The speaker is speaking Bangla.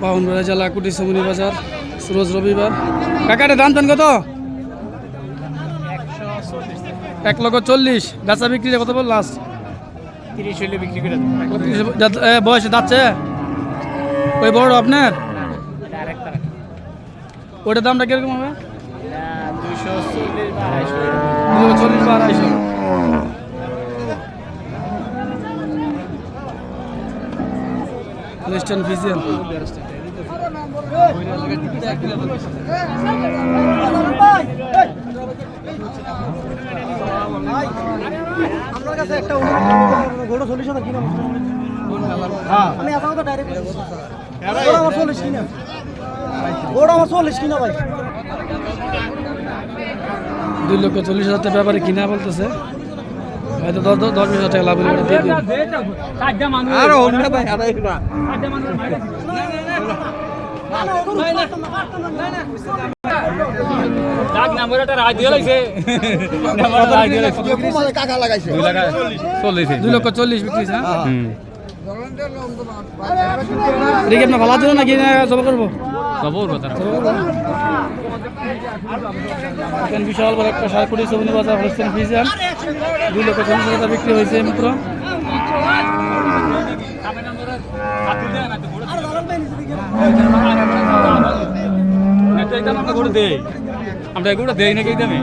বাউনবাড়া জেলা কুটি সমনি বাজার রোজ রবিবার। কাকাটা দাম টান কত? এক লক্ষ চল্লিশ। বেচা বিক্রি কত বল লাস্ট তিরিশ হইলে বিক্রি করে বয়সে যাচ্ছে? ওই বড় আপনার? ওইটার দামটা কীরকম হবে? দুইশো চল্লিশ বা আড়াইশো দুই লক্ষ চল্লিশ বা আড়াইশো ওয়েস্টার্ন ফিজিয়ান আপনার কাছে একটা চল্লিশ হাজার কিনা আমি ডাইরেক্ট আমার চল্লিশ কিনা। গরু আমার চল্লিশ কিনা ভাই। দুই লক্ষ চল্লিশ হাজার ব্যাপারে কিনা বলতেছে। হয়তো দশ দশ বিশ হাজার টাকা লাভ দুই লক্ষ চল্লিশ বিক্রি হয়েছে, হ্যাঁ। এটা কি আপনার ভালো জন্য নাকি? না জমা করব? খবর এখানে বিশাল বড় একটা সাড়ে কোটি সবনি বাজার হোস্টেল ফিজিয়ান দুই লক্ষ চল্লিশ বিক্রি হয়েছে মাত্র। আমরা এগুলো দেই নাকি দামে?